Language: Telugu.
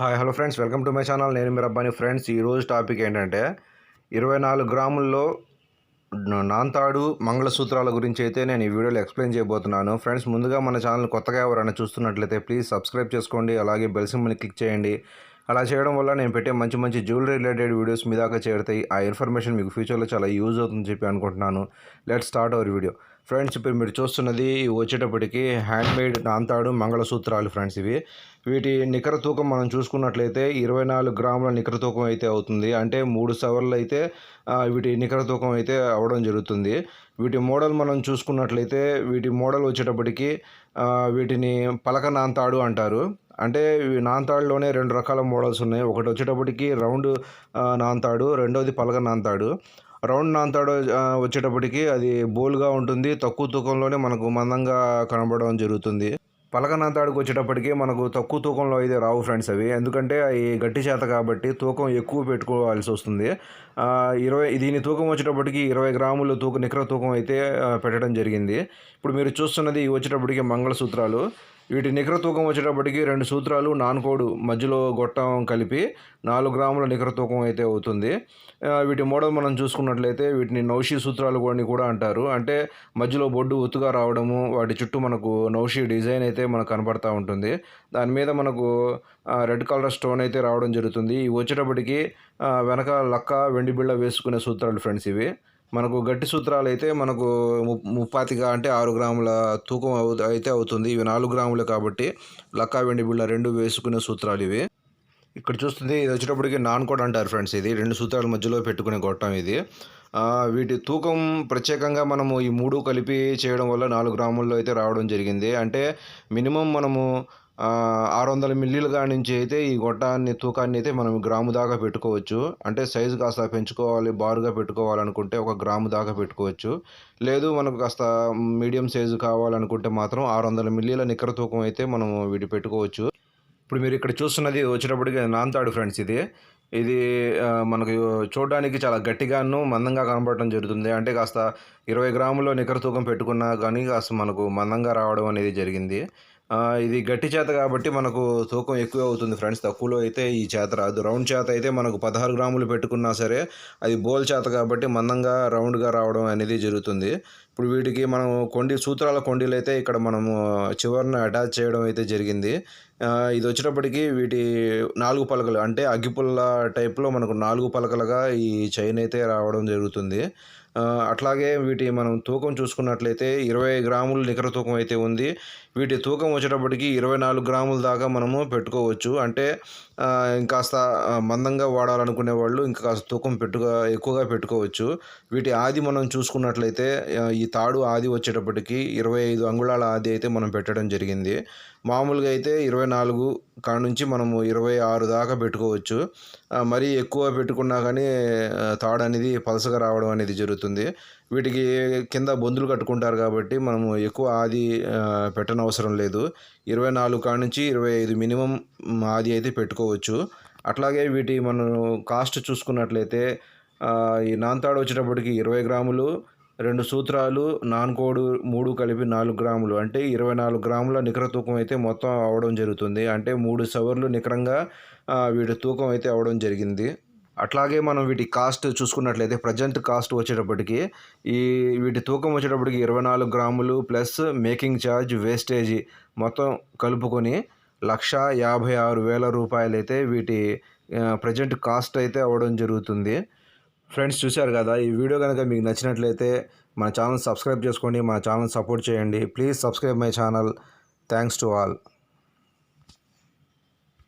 Hi hello friends. Welcome to my channel. నేను మీరు అబ్బాయి ఫ్రెండ్స్ ఈరోజు టాపిక్ ఏంటంటే ఇరవై నాలుగు గ్రాముల్లో నాంతాడు మంగళసూత్రాల గురించి అయితే నేను ఈ వీడియోలో ఎక్స్ప్లెయిన్ చేయబోతున్నాను. ఫ్రెండ్స్ ముందుగా మన ఛానల్ కొత్తగా ఎవరైనా చూస్తున్నట్లయితే ప్లీజ్ సబ్స్క్రైబ్ చేసుకోండి. అలాగే బెల్ సింబల్ని క్లిక్ చేయండి. అలా చేయడం వల్ల నేను పెట్టే మంచి మంచి జ్యువెలరీ రిలేటెడ్ వీడియోస్ మీ దాకా చేరుతాయి. ఆ ఇన్ఫర్మేషన్ మీకు ఫ్యూచర్లో చాలా యూజ్ అవుతుందని చెప్పి అనుకుంటున్నాను. Let start our video. Friends ఇప్పుడు మీరు చూస్తున్నది వచ్చేటప్పటికి హ్యాండ్ మేడ్ నాంతాడు మంగళసూత్రాలు ఫ్రెండ్స్ ఇవి. వీటి నికర తూకం మనం చూసుకున్నట్లయితే ఇరవై నాలుగు గ్రాముల నికర తూకం అయితే అవుతుంది. అంటే మూడు సవర్లు అయితే వీటి నికర తూకం అయితే అవడం జరుగుతుంది. వీటి మోడల్ మనం చూసుకున్నట్లయితే వీటి మోడల్ వచ్చేటప్పటికి వీటిని పలక నాంతాడు అంటారు. అంటే ఈ నాంతాడులోనే రెండు రకాల మోడల్స్ ఉన్నాయి. ఒకటి వచ్చేటప్పటికి రౌండ్ నాంతాడు రెండోది పలక నాంతాడు. రౌండ్ నాంతాడు వచ్చేటప్పటికి అది బోల్గా ఉంటుంది. తక్కువ తూకంలోనే మనకు మందంగా కనబడడం జరుగుతుంది. పలక నాంతాడుకు వచ్చేటప్పటికి మనకు తక్కువ తూకంలో అయితే రావు ఫ్రెండ్స్ అవి. ఎందుకంటే అవి గట్టి చేత కాబట్టి తూకం ఎక్కువ పెట్టుకోవాల్సి వస్తుంది. ఇరవై దీని తూకం వచ్చేటప్పటికి ఇరవై గ్రాములు తూక నికర తూకం అయితే పెట్టడం జరిగింది. ఇప్పుడు మీరు చూస్తున్నది వచ్చేటప్పటికి మంగళసూత్రాలు. వీటి నికర తూకం వచ్చేటప్పటికి రెండు సూత్రాలు నాన్కోడు మధ్యలో గొట్టం కలిపి నాలుగు గ్రాముల నికర తూకం అయితే అవుతుంది. వీటి మోడల్ మనం చూసుకున్నట్లయితే వీటిని నౌషి సూత్రాలు అని కూడా అంటారు. అంటే మధ్యలో బొడ్డు ఒత్తుగా రావడము వాటి చుట్టూ మనకు నౌషి డిజైన్ అయితే మనకు కనపడతా ఉంటుంది. దాని మీద మనకు రెడ్ కలర్ స్టోన్ అయితే రావడం జరుగుతుంది. ఇవి వచ్చేటప్పటికి వెనక లక్క వెండి బిళ్ళ వేసుకునే సూత్రాలు ఫ్రెండ్స్ ఇవి. మనకు గట్టి సూత్రాలు అయితే మనకు ముప్పాతిగా అంటే ఆరు గ్రాముల తూకం అవు అయితే అవుతుంది. ఇవి నాలుగు గ్రాములు కాబట్టి లక్కా వెండి బిళ్ళ రెండు వేసుకునే సూత్రాలు ఇవి. ఇక్కడ చూస్తుంది ఇది వచ్చేటప్పటికి నాన్ కోడ్ అంటారు ఫ్రెండ్స్ ఇది. రెండు సూత్రాల మధ్యలో పెట్టుకునే గొట్టం ఇది. వీటి తూకం ప్రత్యేకంగా మనము ఈ మూడు కలిపి చేయడం వల్ల నాలుగు గ్రాముల్లో అయితే రావడం జరిగింది. అంటే మినిమం మనము ఆరు వందల మిల్లీలుగా నుంచి అయితే ఈ గొట్టాన్ని తూకాన్ని అయితే మనం గ్రాము దాకా పెట్టుకోవచ్చు. అంటే సైజు కాస్త పెంచుకోవాలి బారుగా పెట్టుకోవాలనుకుంటే ఒక గ్రాము దాకా పెట్టుకోవచ్చు. లేదు మనకు కాస్త మీడియం సైజు కావాలనుకుంటే మాత్రం ఆరు వందల మిల్లీల నికర తూకం అయితే మనం వీటి పెట్టుకోవచ్చు. ఇప్పుడు మీరు ఇక్కడ చూస్తున్నది వచ్చేటప్పటికి నాంతాడు ఫ్రెండ్స్ ఇది. ఇది మనకు చూడడానికి చాలా గట్టిగాను మందంగా కనబడటం జరుగుతుంది. అంటే కాస్త ఇరవై గ్రాముల నికర తూకం పెట్టుకున్నా కానీ కాస్త మనకు మందంగా రావడం అనేది జరిగింది. ఇది గట్టి చేత కాబట్టి మనకు తూకం ఎక్కువ అవుతుంది ఫ్రెండ్స్. తక్కువలో అయితే ఈ చేత రాదు. రౌండ్ చేత అయితే మనకు పదహారు గ్రాములు పెట్టుకున్నా సరే అది బోల్ చేత కాబట్టి మందంగా రౌండ్గా రావడం అనేది జరుగుతుంది. ఇప్పుడు వీటికి మనం కొండి సూత్రాల కొండీలు అయితే ఇక్కడ మనము చివరిన అటాచ్ చేయడం అయితే జరిగింది. ఇది వచ్చేటప్పటికి వీటి నాలుగు పలకలు అంటే అగ్గిపుల్ల టైప్లో మనకు నాలుగు పలకలుగా ఈ చైన్ అయితే రావడం జరుగుతుంది. అట్లాగే వీటి మనం తూకం చూసుకున్నట్లయితే ఇరవై గ్రాములు నికర తూకం అయితే ఉంది. వీటి తూకం వచ్చేటప్పటికి ఇరవై నాలుగు గ్రాముల దాకా మనము పెట్టుకోవచ్చు. అంటే ఇంకాస్త మందంగా వాడాలనుకునే వాళ్ళు ఇంకా కాస్త తూకం పెట్టుగా ఎక్కువగా పెట్టుకోవచ్చు. వీటి ఆది మనం చూసుకున్నట్లయితే ఈ తాడు ఆది వచ్చేటప్పటికి ఇరవై ఐదు అంగుళాల ఆది అయితే మనం పెట్టడం జరిగింది. మామూలుగా అయితే ఇరవై నాలుగు కాడ నుంచి మనము ఇరవై ఆరు దాకా పెట్టుకోవచ్చు. మరీ ఎక్కువ పెట్టుకున్నా కానీ తాడు అనేది పలసగా రావడం అనేది జరుగుతుంది. వీటికి కింద బొందులు కట్టుకుంటారు కాబట్టి మనము ఎక్కువ ఆది పెట్టనవసరం లేదు. ఇరవై నాలుగు కాడ నుంచి ఇరవై ఐదు మినిమం ఆది అయితే పెట్టుకోవచ్చు. అట్లాగే వీటి మనం కాస్ట్ చూసుకున్నట్లయితే ఈ నాన్ తాడు వచ్చేటప్పటికి ఇరవై గ్రాములు రెండు సూత్రాలు నాన్కోడు మూడు కలిపి నాలుగు గ్రాములు. అంటే ఇరవై నాలుగు గ్రాముల నికర తూకం అయితే మొత్తం అవడం జరుగుతుంది. అంటే మూడు సవర్లు నికరంగా వీటి తూకం అయితే అవడం జరిగింది. అట్లాగే మనం వీటి కాస్ట్ చూసుకున్నట్లయితే ప్రజెంట్ కాస్ట్ వచ్చేటప్పటికి ఈ వీటి తూకం వచ్చేటప్పటికి ఇరవై నాలుగు గ్రాములు ప్లస్ మేకింగ్ ఛార్జ్ వేస్టేజ్ మొత్తం కలుపుకొని లక్ష యాభై ఆరు వేల రూపాయలు అయితే వీటి ప్రజెంట్ కాస్ట్ అయితే అవ్వడం జరుగుతుంది. ఫ్రెండ్స్ చూశారు కదా ఈ వీడియో కనుక మీకు నచ్చినట్లయితే మన ఛానల్ సబ్స్క్రైబ్ చేసుకోండి మా ఛానల్ సపోర్ట్ చేయండి. Please subscribe my channel. Thanks to all.